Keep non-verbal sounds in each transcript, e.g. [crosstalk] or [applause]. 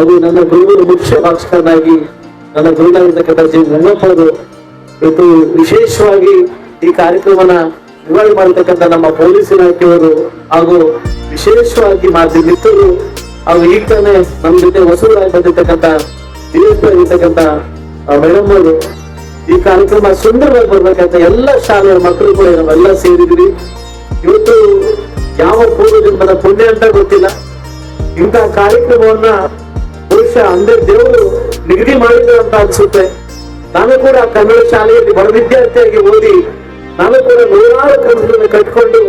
ಹಾಗೂ ನನ್ನ ಗುರುಗಳು ಮುಖ್ಯ ಭಾಷಕನಾಗಿ ನನ್ನ ಗುರುಗಳಾಗಿರ್ತಕ್ಕಂಥ ಜಿ ಅವರು ಇವತ್ತು ವಿಶೇಷವಾಗಿ ಈ ಕಾರ್ಯಕ್ರಮನ ನಿರ್ವಹಣೆ ಮಾಡತಕ್ಕಂಥ ನಮ್ಮ ಪೊಲೀಸ್ ಇಲಾಖೆಯವರು ಹಾಗೂ ವಿಶೇಷವಾಗಿ ಮಾಜಿ ಮಿತ್ರರು ಹಾಗೂ ಈಗ ತಾನೇ ನಮ್ಮ ಜೊತೆ ಹೊಸೂರಾಗಿ ಬಂದಿರ್ತಕ್ಕಂಥ ಆಗಿರ್ತಕ್ಕಂಥ ಮೇಡಮ್ ಅವರು. ಈ ಕಾರ್ಯಕ್ರಮ ಸುಂದರವಾಗಿ ಬರ್ಬೇಕಂತ ಎಲ್ಲ ಶಾಲೆಯ ಮಕ್ಕಳು ಕೂಡ ನಾವೆಲ್ಲ ಸೇರಿದ್ವಿ. ಇವತ್ತು ಯಾವ ಪೂರ್ವ ಜನ್ಮದ ಪುಣ್ಯ ಅಂತ ಗೊತ್ತಿಲ್ಲ. ಇಂತಹ ಕಾರ್ಯಕ್ರಮವನ್ನ ಬಹುಶಃ ಅಂದ್ರೆ ದೇವರು ನಿಗದಿ ಮಾಡಿದ್ರು ಅಂತ ಅನ್ಸುತ್ತೆ. ನಾನು ಕೂಡ ಕನ್ನಡ ಶಾಲೆಯಲ್ಲಿ ಬಡ ವಿದ್ಯಾರ್ಥಿಯಾಗಿ ಓದಿ, ನಾನು ಕೂಡ ನೂರಾರು ಕನಸುಗಳನ್ನು ಕಟ್ಕೊಂಡು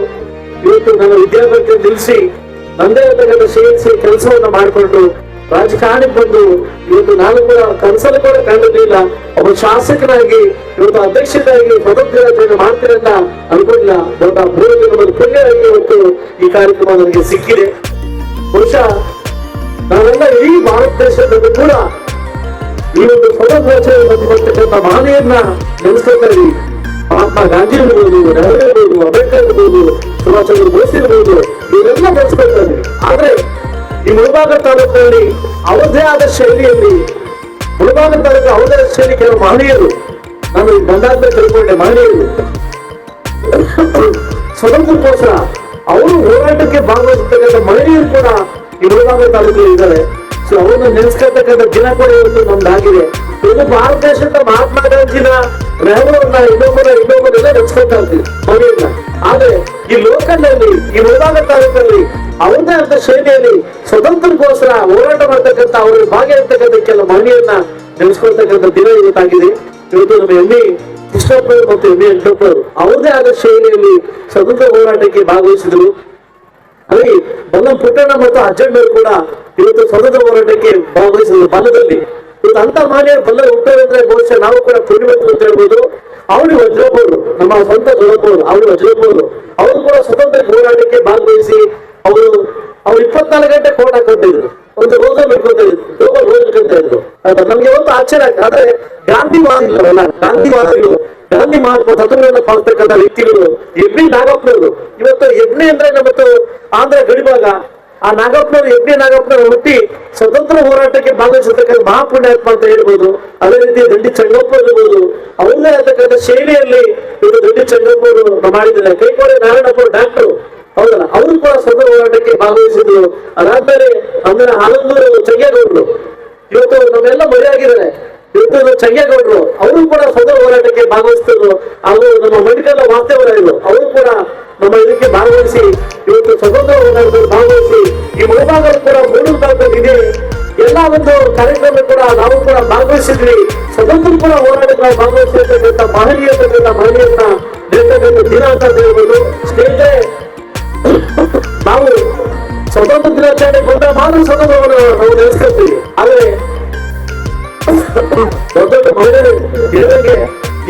ಇವತ್ತು ನನ್ನ ವಿದ್ಯಾಭ್ಯಾಸ ನಿಲ್ಲಿಸಿ, ನಂದೇ ಇರ್ತಕ್ಕಂಥ ಸೇರಿಸಿ ಕೆಲಸವನ್ನ ಮಾಡಿಕೊಂಡು ರಾಜಕಾರಣಕ್ಕೆ ಬಂದು ಇವತ್ತು ನಾನು ಕೂಡ ಕನಸಲ್ಲಿ ಕೂಡ ಕಂಡಿರ್ಲಿಲ್ಲ. ಒಬ್ಬ ಶಾಸಕನಾಗಿ, ಇವತ್ತು ಅಧ್ಯಕ್ಷರಾಗಿ ಸ್ವತಂತ್ರ ಮಾಡ್ತೀನಿ ಅಂತ ಅನ್ಕೊಂಡಿಲ್ಲ. ದೊಡ್ಡ ಪೂರ್ವ ಪುಣ್ಯವಾಗಿ ಇವತ್ತು ಈ ಕಾರ್ಯಕ್ರಮ ನನಗೆ ಸಿಕ್ಕಿದೆ. ಬಹುಶಃ ನಾವೆಲ್ಲ ಇಡೀ ಭಾರತ ದೇಶದಲ್ಲಿ ಕೂಡ ಈ ಒಂದು ಸ್ವತಂತ್ರ ಬಂದಿರತಕ್ಕಂಥ ಮಹನೀಯರನ್ನ ನೆನೆಸ್ಕೊಳ್ತಾ ಇದೀವಿ ಮಹಾತ್ಮ ಗಾಂಧಿ ಇರ್ಬೋದು ನೆಹರು ಇರ್ಬೋದು ಅಂಬೇಡ್ಕರ್ ಇರ್ಬೋದು ಸುಭಾಷ್ ಚಂದ್ರ ಬೋಸ್ ಇರ್ಬೋದು, ಇವರೆಲ್ಲ ನೆನೆಸ್ಕೊಳ್ತಾ ಇದೀವಿ ಆದ್ರೆ ಈ ಮುಳಬಾಗ ತಾಲೂಕಿನಲ್ಲಿ ಅವರದೇ ಆದ ಶೈಲಿಯಲ್ಲಿ, ಮುಳಬಾಗ ತಾಲೂಕು ಅವರದೇ ಶೈಲಿ ಕೆಲವು ಮಹನೀಯರು, ನಾನು ಬಂದಾದ್ಮೇಲೆ ತಿಳ್ಕೊಂಡೆ ಮಹನೀಯರು. [coughs] ಸ್ವತಂತ್ರಕ್ಕೋಸ್ಕರ ಅವರು ಹೋರಾಟಕ್ಕೆ ಭಾಗವಹಿಸತಕ್ಕಂಥ ಮಹಿಳೆಯರು ಕೂಡ ತಾಲೂಕು ತಾಲೂಕಲ್ಲಿ ಇದ್ದಾರೆ. ಸೊ ಅವರನ್ನು ನೆನೆಸ್ಕೊಳ್ತಕ್ಕಂಥ ದಿನ ಕೂಡ ಇವತ್ತು ನಮ್ದಾಗಿದೆ. ಇದು ಭಾರತ ದೇಶದ ಮಹಾತ್ಮ ಗಾಂಧಿನ ನೆಹರೂರನ್ನ ಇನ್ನೊಬ್ಬರ ಇನ್ನೊಬ್ಬರೆಲ್ಲ ನೆನೆಸ್ಕೊಳ್ತಾ ಇರ್ತೀವಿ. ಮನೆಯನ್ನ ಆದ್ರೆ ಈ ಲೋಕದಲ್ಲಿ, ಈ ಮುಳಬಾಗ ತಾಲೂಕಲ್ಲಿ ಅವ್ರದೇ ಆದ ಶೈಲಿಯಲ್ಲಿ ಸ್ವತಂತ್ರಕ್ಕೋಸ್ಕರ ಹೋರಾಟ ಮಾಡ್ತಕ್ಕಂಥ ಅವರು ಇರ್ತಕ್ಕಂಥ ಕೆಲ ಮನೆಯನ್ನ ನೆನೆಸ್ಕೊಳ್ತಕ್ಕಂಥ ದಿನ ಇವತ್ತಾಗಿದೆ. ಇವತ್ತು ನಮ್ಮ ಎಮ್ಮೆ ಕೃಷ್ಣಪ್ಪ ಮತ್ತು ಎಮ್ಮೆ ವೆಂಕಟಪ್ಪರು ಅವ್ರದೇ ಆದ ಶೈಲಿಯಲ್ಲಿ ಸ್ವತಂತ್ರ ಹೋರಾಟಕ್ಕೆ ಭಾಗವಹಿಸಿದ್ರು. ಹಾಗೆ ಬಲ್ಲಂ ಪುಟ್ಟಣ್ಣ ಮತ್ತು ಅಜ್ಜಣ್ಣರು ಕೂಡ ಇವತ್ತು ಸ್ವತಂತ್ರ ಹೋರಾಟಕ್ಕೆ ಭಾಗವಹಿಸಿದ್ರು ಬಲ್ಲದಲ್ಲಿ ಇವತ್ತು ಅಂತ ಮಾನ್ಯ ಬಲ್ಲ ಹುಟ್ಟೋದಂದ್ರೆ ಬಹುಶಃ ನಾವು ಕೂಡ ಪುಣ್ಯವಂತರು ಅಂತ ಹೇಳ್ಬೋದು ಅವಳು ವಜ್ರಬಹುದು ನಮ್ಮ ಸ್ವಂತ ದೊಡ್ಡಪ್ಪರು ಅವಳು ವಜ್ರಬಹುದು ಅವರು ಕೂಡ ಸ್ವತಂತ್ರ ಹೋರಾಟಕ್ಕೆ ಭಾಗವಹಿಸಿ ಅವರು ಅವ್ರು ಇಪ್ಪತ್ನಾಲ್ಕು ಗಂಟೆ ಕೋಟ್ ಹಾಕೊತಿದ್ರು ಒಂದು ರೋಗ ಬಿಟ್ಕೊತಾ ಇದ್ರು, ರೋಗ? ನಮ್ಗೆ ಒಂದು ಆಶ್ಚರ್ಯ ಆಗ್ತದೆ. ಆದ್ರೆ ಗಾಂಧಿವಾದಿಗಳಲ್ಲ ಗಾಂಧಿವಾದಿಗಳು ಗಾಂಧಿ ಮಹಾತ್ಮ ತತ್ವಗಳನ್ನು ಪಾಲಿಸ್ತಕ್ಕಂಥ ವ್ಯಕ್ತಿಗಳು ಎಬ್ನಿ ನಾಗಪ್ಪನವರು. ಇವತ್ತು ಎಬ್ನಿ ಅಂದ್ರೆ ನಮ್ಮತ್ತು ಆಂಧ್ರ ಗಡಿಭಾಗ. ಆ ನಾಗಪ್ಪನವರು ಎಬ್ನಿ ನಾಗಪ್ಪನವರು ಹುಟ್ಟಿ ಸ್ವತಂತ್ರ ಹೋರಾಟಕ್ಕೆ ಭಾಗವಹಿಸತಕ್ಕಂಥ ಮಹಾಪುಣ್ಯಾತ್ಮ ಅಂತ ಹೇಳ್ಬೋದು. ಅದೇ ರೀತಿ ದಂಡಿ ಚಂಗಪ್ಪ ಇರ್ಬೋದು. ಅವ್ರದೇ ಇರತಕ್ಕಂಥ ಶೈಲಿಯಲ್ಲಿ ಇವರು ದಂಡಿ ಚಂಗಪ್ಪ ಅವರು ಮಾಡಿದ್ದಾರೆ. ಕೈಕೋಡೆ ನಾರಾಯಣಪ್ಪ ಡಾಕ್ಟರ್. ಹೌದಲ್ಲ? ಅವರು ಕೂಡ ಸ್ವತಂತ್ರ ಹೋರಾಟಕ್ಕೆ ಭಾಗವಹಿಸಿದ್ರು ಅದಾದ್ಮೇಲೆ ಅಂದ್ರೆ ಆನಂದೂರು ಚಂಗೇಗೌಡರು ಇವತ್ತು ನಮ್ಮೆಲ್ಲ ಮರೆಯಾಗಿದ್ದಾರೆ. ನಮ್ಮ ಚಂಗೇಗೌಡರು, ಅವರು ಕೂಡ ಸ್ವತಂತ್ರ ಹೋರಾಟಕ್ಕೆ ಭಾಗವಹಿಸಿದ್ರು ಅವರು ನಮ್ಮ ಮೆಡಿಕಲ್ ವಾಸ್ತವರಾಗಿದ್ರು ಅವರು ಕೂಡ ನಮ್ಮ ಇದಕ್ಕೆ ಭಾಗವಹಿಸಿ, ಇವತ್ತು ಸ್ವತಂತ್ರ ಹೋರಾಟದಲ್ಲಿ ಭಾಗವಹಿಸಿ, ಈ ಮುಳಭಾಗರು ಕೂಡ ಮೂರು ಭಾಗದಲ್ಲಿ ಇದೆ. ಎಲ್ಲ ಒಂದು ಕಾರ್ಯಕ್ರಮ ಕೂಡ ನಾವು ಕೂಡ ಭಾಗವಹಿಸಿದ್ವಿ. ಸ್ವತಂತ್ರ ಕೂಡ ಹೋರಾಟಕ್ಕೆ ನಾವು ಭಾಗವಹಿಸಿರ್ತಕ್ಕಂಥ ಮಹನೀಯತಕ್ಕಂಥ ಮಹನೀಯನ್ನ ನೀಡ್ತಕ್ಕಂಥ ದಿನ ಅಂತ ಹೇಳ್ಬೋದು. ಸ್ನೇಹಿತರೆ, ನಾವು ಸ್ವತಂತ್ರ ದಿನಾಚರಣೆ ಬಂದ ಮಾತ್ರ ಸ್ವತಂತ್ರವನ್ನು ನಾವು ನೆನೆಸ್ಕೊಳ್ತೀವಿ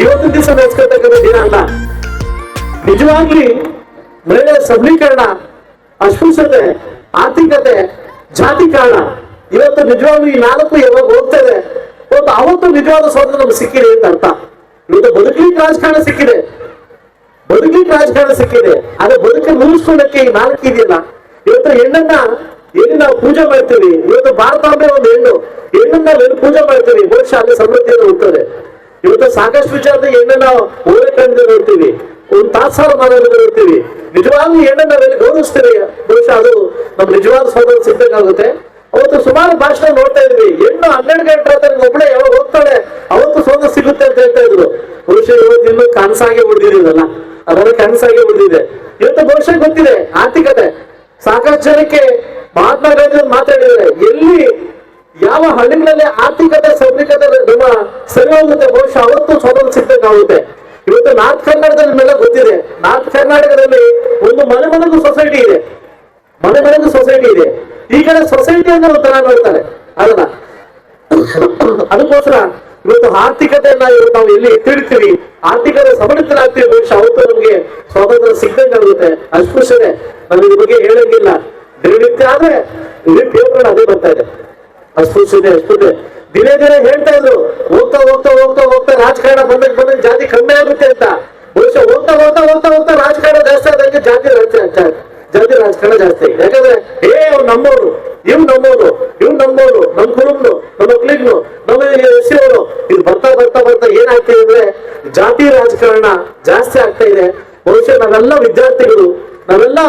ಇವತ್ತು ದಿವಸ ನೆನೆಸ್ಕೊಳ್ತಕ್ಕಂಥ ದಿನ ಅಲ್ಲ. ನಿಜವಾಗಿ ಮಹಿಳೆಯ ಸಬಲೀಕರಣ, ಅಸ್ಪೃಶ್ಯತೆ, ಆರ್ಥಿಕತೆ, ಜಾತಿ ಕಾರಣ. ಇವತ್ತು ನಿಜವಾಗ್ಲೂ ಈ ನಾಲ್ಕು ಯಾವಾಗ ಹೋಗ್ತದೆ ಇವತ್ತು ಅವತ್ತು ನಿಜವಾದ ಸ್ವಾತಂತ್ರ್ಯ ನಮ್ಗೆ ಸಿಕ್ಕಿದೆ ಅಂತ ಅರ್ಥ. ಇವತ್ತು ಬದುಕಲಿಕ್ಕೆ ರಾಜಕಾರಣ ಸಿಕ್ಕಿದೆ. ಬದುಕಲಿಕ್ಕೆ ರಾಜಕಾರಣ ಸಿಕ್ಕಿದೆ. ಆದ್ರೆ ಬದುಕಿ ಮುಗಿಸ್ಕೊಳ್ಳಕ್ಕೆ ಈ ನಾಲ್ಕು ಇದೆಯಲ್ಲ? ಇವತ್ತು ಹೆಣ್ಣನ್ನ ಎಲ್ಲಿ ನಾವು ಪೂಜೆ ಮಾಡ್ತೀವಿ. ಇವತ್ತು ಭಾರತಾಂಬೆ ಒಂದು ಹೆಣ್ಣು ಹೆಣ್ಣನ್ನ ನಾವೆಲ್ಲಿ ಪೂಜೆ ಮಾಡ್ತೀವಿ. ಮನುಷ್ಯ ಅಲ್ಲಿ ಸಮೃದ್ಧಿಯನ್ನು ಹೋಗ್ತದೆ ಇವತ್ತು ಸಾಕಷ್ಟು ವಿಚಾರದ ನಾವು ಓರೆ ಕಂಡು ನೋಡ್ತೀವಿ. ಒಂದು ತಾತ್ಸಾರ ಮಾಡೋದನ್ನ ನೋಡ್ತೀವಿ. ನಿಜವಾಗ್ಲೂ ಹೆಣ್ಣನ್ನ ನಾವೆಲ್ಲಿ ಗೌರವಿಸ್ತೀವಿ ಬಹುಶಃ ಅದು ನಮ್ಮ ನಿಜವಾದ ಸೋದರ ಸಿದ್ಧಕ್ಕಾಗುತ್ತೆ ಅವತ್ತು ಸುಮಾರು ಭಾಷಣ ನೋಡ್ತಾ ಇದ್ವಿ. ಹೆಣ್ಣು ಹನ್ನೆರಡು ಗಂಟೆ ಹೊತ್ತಲ್ಲಿ ಒಬ್ಬಳೆ ಯಾವಾಗ ಹೋಗ್ತಾಳೆ, ಅವತ್ತು ಸೋದ ಸಿಗುತ್ತೆ ಅಂತ ಹೇಳ್ತಾ ಇದ್ರು. ಬಹುಶಃ ಇವತ್ತು ಇನ್ನೂ ಕನಸಾಗೆ ಉಳಿದಿರೋದಲ್ಲ ಅದರ ಕನಸಾಗೆ ಉಳಿದಿದೆ. ಇವತ್ತು ಬಹುಶಃ ಗೊತ್ತಿದೆ ಆರ್ಥಿಕತೆ. ಸಾಕಷ್ಟು ಜನಕ್ಕೆ ಮಹಾತ್ಮ ಗಾಂಧಿ ಮಾತಾಡಿದ್ದಾರೆ ಎಲ್ಲಿ ಯಾವ ಹಳ್ಳಿಗಳಲ್ಲಿ ಆರ್ಥಿಕತೆ ಸಬಲೀಕತೆ ನಮ್ಮ ಸರಿ ಹೋಗುತ್ತೆ, ಬಹುಶಃ ಅವತ್ತು ಸ್ವಾತಂತ್ರ್ಯ ಸಿಗ್ಬೇಕಾಗುತ್ತೆ. ಇವತ್ತು ನಾರ್ತ್ ಕರ್ನಾಟಕದಲ್ಲಿ ಮೇಲೆ ಗೊತ್ತಿದೆ. ನಾರ್ತ್ ಕರ್ನಾಟಕದಲ್ಲಿ ಒಂದು ಮನೆ ಮನೆಗೂ ಸೊಸೈಟಿ ಇದೆ. ಮನೆ ಮನೆಗೂ ಸೊಸೈಟಿ ಇದೆ. ಈ ಕಡೆ ಸೊಸೈಟಿ ಅನ್ನೋ ಒಂಥರ ನೋಡ್ತಾರೆ. ಅದನ್ನ ಅದಕ್ಕೋಸ್ಕರ ಇವತ್ತು ಆರ್ಥಿಕತೆಯನ್ನ ಇವತ್ತು ನಾವು ಎಲ್ಲಿ ಎತ್ತಿಡ್ತೀವಿ ಆರ್ಥಿಕತೆ ಸಬಲೀಕರಾಗ್ತೀವಿ ಬಹುಶಃ ಅವತ್ತು ನಮ್ಗೆ ಸ್ವಾತಂತ್ರ್ಯ ಸಿಗ್ಬೇಕಾಗುತ್ತೆ. ಅಸ್ಪೃಶ್ಯತೆ ನಾನು ಇದ್ರ ಬಗ್ಗೆ ದಿನನಿತ್ಯ ಆದ್ರೆ ಇಡೀ ಪೇಪರ್ ಅದೇ ಬರ್ತಾ ಇದೆ. ಅಸ್ಪೃಶ್ಯತೆ ಅಸ್ಪೃಶ್ಯತೆ ದಿನೇ ದಿನೇ ಹೇಳ್ತಾ ಇದ್ರು, ಹೋಗ್ತಾ ಹೋಗ್ತಾ ಹೋಗ್ತಾ ಹೋಗ್ತಾ ರಾಜಕಾರಣ ಬಂದಕ್ಕೆ ಬಂದ ಜಾತಿ ಕಮ್ಮಿ ಆಗುತ್ತೆ ಅಂತ. ಬಹುಶಃ ಹೋಗ್ತಾ ಹೋಗ್ತಾ ಹೋಗ್ತಾ ಹೋಗ್ತಾ ರಾಜಕಾರಣ ಜಾಸ್ತಿ ಆದಂಗೆ ಜಾತಿ ಜಾತಿ ರಾಜಕಾರಣ ಜಾಸ್ತಿ. ಯಾಕಂದ್ರೆ, ಏ ಅವ್ರು ನಮ್ಮವರು ಇವ್ ನಮ್ಮವರು ಇವ್ ನಮ್ಮವರು, ನಮ್ ಕುರುಬ್ನು ನಮ್ಮ ಮಕ್ಳಿಗ್ನು, ನಮ್ಮ ಹೆಸರು ಇದು ಬರ್ತಾ ಬರ್ತಾ ಬರ್ತಾ ಏನಾಗ್ತಿದೆ ಅಂದ್ರೆ ಜಾತಿ ರಾಜಕಾರಣ ಜಾಸ್ತಿ ಆಗ್ತಾ ಇದೆ. ಬಹುಶಃ ನಾವೆಲ್ಲ ವಿದ್ಯಾರ್ಥಿಗಳು ನಾವೆಲ್ಲ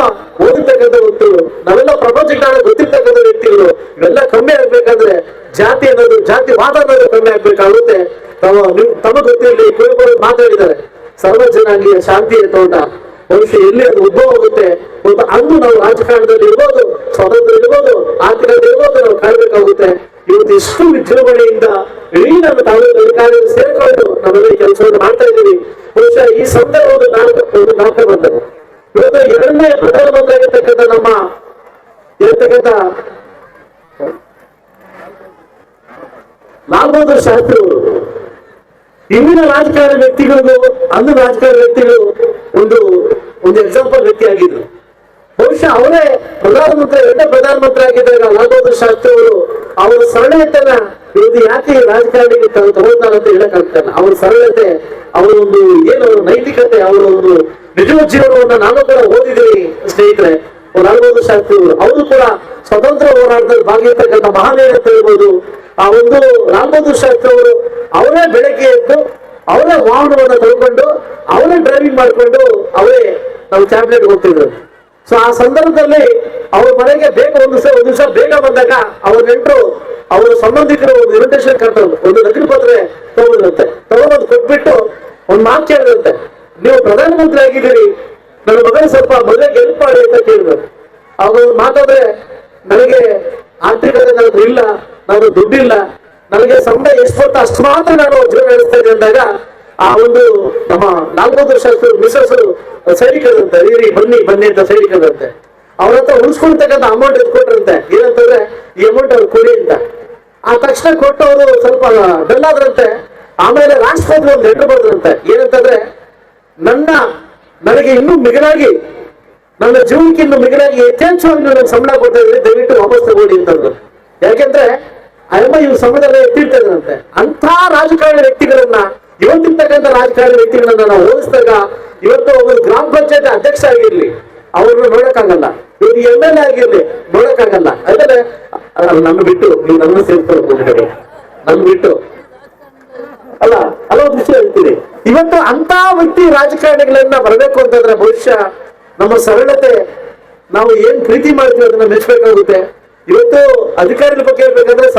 ಓದಿರ್ತಕ್ಕಂಥ ವ್ಯಕ್ತಿಗಳು, ನಾವೆಲ್ಲ ಪ್ರಪಂಚ ಗೊತ್ತಿರ್ತಕ್ಕಂಥ ವ್ಯಕ್ತಿಗಳು, ಇವೆಲ್ಲ ಕಮ್ಮಿ ಆಗ್ಬೇಕಂದ್ರೆ ಜಾತಿ ಅನ್ನೋದು, ಜಾತಿ ವಾದ ಅನ್ನೋದು ಕಮ್ಮಿ ಆಗ್ಬೇಕಾಗುತ್ತೆ. ತಮ್ಮ ತಮಗೆ ಗೊತ್ತಿರಲಿ ಕುರುಬರು ಮಾತಾಡಿದ್ದಾರೆ. ಸರ್ವ ಜನಾಂಗೀಯ ಶಾಂತಿಯ ತೋಟ ಬಹುಶಃ ಎಲ್ಲಿ ಅದು ಉದ್ಭವ ಆಗುತ್ತೆ, ಒಂದು ಅಂದು ನಾವು ರಾಜಕಾರಣದಲ್ಲಿ ಇರ್ಬೋದು ಸ್ವಾತಂತ್ರ್ಯ ಇರ್ಬೋದು ಆರ್ಥಿಕತೆ ಇರ್ಬೋದು, ನಾವು ಕಾಣಬೇಕಾಗುತ್ತೆ. ಇವತ್ತು ಇಷ್ಟು ವಿಜೃಂಭಣೆಯಿಂದ ಇಡೀ ನಮ್ಮ ತಾಲೂಕು ಅಧಿಕಾರಿಗಳು ಸೇರ್ಕೊಂಡು ನಾವೆಲ್ಲ ಕೆಲಸವನ್ನು ಮಾಡ್ತಾ ಇದ್ದೀವಿ. ಬಹುಶಃ ಈ ಸಂದರ್ಭ ಒಂದು ನಾಟಕ ಒಂದು ನಾಟಕ ಬಂದದ್ದು ಪ್ರಧಾನಮಂತ್ರಿ ಆಗಿರ್ತಕ್ಕಂಥ ನಮ್ಮ ಇರತಕ್ಕಂಥ ಲಾಲ್ ಬಹದ್ದೂರ್ ಶಾಸ್ತ್ರಿ ಅವರು ಇಂದಿನ ರಾಜಕಾರಣ ವ್ಯಕ್ತಿಗಳಿಗೂ ಅಂದು ರಾಜಕಾರಣ ವ್ಯಕ್ತಿಗಳು ಒಂದು ಒಂದು ಎಕ್ಸಾಂಪಲ್ ವ್ಯಕ್ತಿ ಆಗಿದ್ರು. ಬಹುಶಃ ಅವರೇ ಪ್ರಧಾನಮಂತ್ರಿ, ಎರಡನೇ ಪ್ರಧಾನಮಂತ್ರಿ ಆಗಿದ್ದಾಗ ಲಾಲ್ ಬಹದ್ದೂರ್ ಶಾಸ್ತ್ರಿ ಅವರು ಅವರ ಸರಳತೆನ ಇವತ್ತು ಯಾಕೆ ರಾಜಕಾರಣಿಗೆ ತಗೊಳ್ತಾರೆ ಅಂತ ಹೇಳಕ್ ಆಗ್ತಾನೆ ಅವರ ಸರಳತೆ, ಅವರ ಒಂದು ಏನು ನೈತಿಕತೆ, ಅವರ ಒಂದು ನಿಜವಾದ ಜೀವನವನ್ನ ನಾನು ಕೂಡ ಓದಿದ್ದೀನಿ ಸ್ನೇಹಿತರೆ. ನಲವತ್ತು ಶಾಸ್ತ್ರಿ ಅವರು ಕೂಡ ಸ್ವತಂತ್ರ ಹೋರಾಟದಲ್ಲಿ ಭಾಗಿರ್ತಕ್ಕಂಥ ಮಹಾನೀಯ ಅಂತ ಹೇಳ್ಬೋದು. ಆ ಒಂದು ರಾಮಬಹದ್ದೂರ್ ಬಹದ್ದೂರ್ ಶಾಸ್ತ್ರಿ ಅವರು ಅವರೇ ಬೆಳಗ್ಗೆ ಎದ್ದು ಅವರೇ ವಾಹನವನ್ನು ತಗೊಂಡು ಅವರೇ ಡ್ರೈವಿಂಗ್ ಮಾಡಿಕೊಂಡು ಅವರೇ ನಾವು ಟ್ಯಾಬ್ಲೆಟ್ ಹೋಗ್ತಿದ್ರು ಸೊ ಆ ಸಂದರ್ಭದಲ್ಲಿ ಅವ್ರ ಮನೆಗೆ ಬೇಗ ಒಂದು ದಿವಸ ಒಂದು ದಿವಸ ಬೇಗ ಬಂದಾಗ ಅವ್ರ ನೆಂಟರು, ಅವರ ಸಂಬಂಧಿಕರು ಒಂದು ಇನ್ವಿಟೇಷನ್ ಕರ್ತರು ಒಂದು ನಗರ ಪತ್ರ ತಗೊಂಡಿರುತ್ತೆ ತಗೊಂಡು ಕೊಟ್ಬಿಟ್ಟು ಒಂದು ಮಾತು ಕೇಳಿರುತ್ತೆ ಪ್ರಧಾನಮಂತ್ರಿ ಆಗಿದ್ದೀರಿ ನನ್ನ ಮಗನ ಸ್ವಲ್ಪ ಮೊದಲೇ ಗೆಲ್ಪ್ ಮಾಡಿ ಅಂತ ಕೇಳಿದ್ರು. ಅವರು ಮಾತಾದ್ರೆ ನನಗೆ ಆರ್ಥಿಕತೆ ಇಲ್ಲ, ನಾನು ದುಡ್ಡಿಲ್ಲ. ನನಗೆ ಸಂಬಳ ಎಷ್ಟು ಅಂತ ಅಷ್ಟು ಮಾತ್ರ ನಾನು ಜೀವನ ನಡೆಸ್ತಾ ಇದ್ದೆ ಅಂದಾಗ, ಆ ಒಂದು ನಮ್ಮ ನಾಲ್ಕು ಶಾಸ್ತ್ರ ಮಿಸಸ್ ಸೈನಿಕರಂತೆ ಇರಿ, ಬನ್ನಿ ಬನ್ನಿ ಅಂತ ಸೈನಿಕರಂತೆ ಅವ್ರ ಹತ್ರ ಉಳಿಸ್ಕೊಳ್ತಕ್ಕಂಥ ಅಮೌಂಟ್ ಎತ್ಕೊಟ್ರಂತೆ ಏನಂತಂದ್ರೆ, ಈ ಅಮೌಂಟ್ ಅವ್ರು ಕೊಡಿ ಅಂತ. ಆ ತಕ್ಷಣ ಕೊಟ್ಟು ಅವರು ಸ್ವಲ್ಪ ಡಲ್ ಆದ್ರಂತೆ ಆಮೇಲೆ ರಾಷ್ಟ್ರಪತಿ ಒಂದು ಲೆಟರ್ ಬರೆದ್ರಂತೆ. ಏನಂತಂದ್ರೆ ನನ್ನ ನನಗೆ ಇನ್ನೂ ಮಿಗಿಲಾಗಿ, ನನ್ನ ಜೀವನಕ್ಕೆ ಇನ್ನು ಮಿಗಿಲಾಗಿ ಯಥೇಚ್ಛವಾಗಿ ನನಗೆ ಸಂಬಳ ಕೊಡ್ತಾ ಇದ್ರೆ, ದಯವಿಟ್ಟು ವಾಪಸ್ ತಗೊಳ್ಳಿ ಅಂತಂದ್ರು ಯಾಕೆಂದ್ರೆ ಅಯ್ಯಮ್ಮ ಇವ್ ಸಂಬಳದಲ್ಲಿ ಎತ್ತಿಡ್ತಾ ಇದ್ರಂತೆ ಅಂತ ರಾಜಕಾರಣ ವ್ಯಕ್ತಿಗಳನ್ನ, ಇವತ್ತಿರ್ತಕ್ಕಂಥ ರಾಜಕಾರಣ ವ್ಯಕ್ತಿಗಳನ್ನ ನಾವು ಹೋಲಿಸಿದಾಗ, ಇವತ್ತು ಒಬ್ಬರು ಗ್ರಾಮ ಪಂಚಾಯತ್ ಅಧ್ಯಕ್ಷ ಆಗಿರ್ಲಿ, ಅವ್ರನ್ನ ನೋಡಕ್ಕಾಗಲ್ಲ. ಇವ್ರು ಎಂ ಎಲ್ ಎ ಆಗಿರ್ಲಿ, ನೋಡಕ್ಕಾಗಲ್ಲ. ಯಾಕಂದ್ರೆ ನನ್ನ ಬಿಟ್ಟು ನೀವು ನನ್ನ ನನ್ನ ಬಿಟ್ಟು. ಅಲ್ಲ ಅಲ್ಲ ವಿಷಯ ಹೇಳ್ತೀನಿ. ಇವತ್ತು ಅಂತ ವ್ಯಕ್ತಿ ರಾಜಕಾರಣಿಗಳನ್ನ ಬರಬೇಕು ಅಂತಂದ್ರೆ ಬಹುಶಃ ನಮ್ಮ ಸರಳತೆ, ನಾವು ಏನ್ ಪ್ರೀತಿ ಮಾಡ್ತೀವಿ ಅದನ್ನ ಮೆಚ್ಚಬೇಕಾಗುತ್ತೆ ಇವತ್ತು ಅಧಿಕಾರಿಗಳ ಬಗ್ಗೆ ಹೇಳ್ಬೇಕಂದ್ರೆ